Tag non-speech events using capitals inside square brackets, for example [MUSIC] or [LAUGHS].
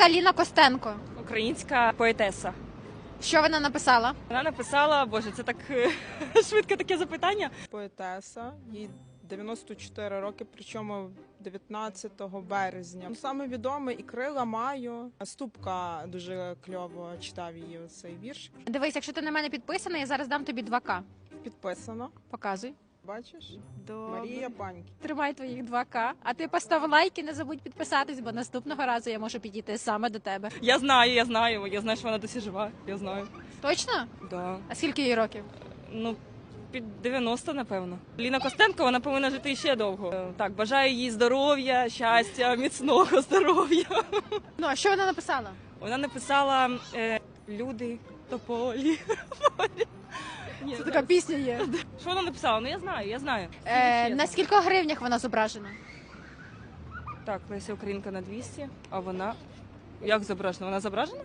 така Ліна Костенко? Українська поетеса. Що вона написала? Вона написала, боже, це так е, [LAUGHS] швидко таке запитання. поетеса. Їй 94 роки, причому 19 березня. Ну, Саме відомий і крила маю. Ступка дуже кльово читав її цей вірш. Дивись, якщо ти на мене підписаний, я зараз дам тобі 2К. Підписано. Показуй. Бачиш? Добре. Марія Паньки. Тримай твоїх 2К. А ти постав лайк і не забудь підписатись, бо наступного разу я можу підійти саме до тебе. Я знаю, я знаю. Я знаю, що вона досі жива. Я знаю. Точно? Да. А скільки їй років? Ну, під 90, напевно. Ліна Костенко, вона повинна жити ще довго. Е, Так, бажаю їй здоров'я, щастя, міцного [LAUGHS] здоров'я. Ну, а що вона написала? Вона написала е, люди, тополі. [LAUGHS] Це така пісня є. [LAUGHS] Що вона написала? Ну я знаю, я знаю. Е, на скількох гривнях вона зображена? Так, Леся Українка на 200, а вона. Як зображена? Вона зображена?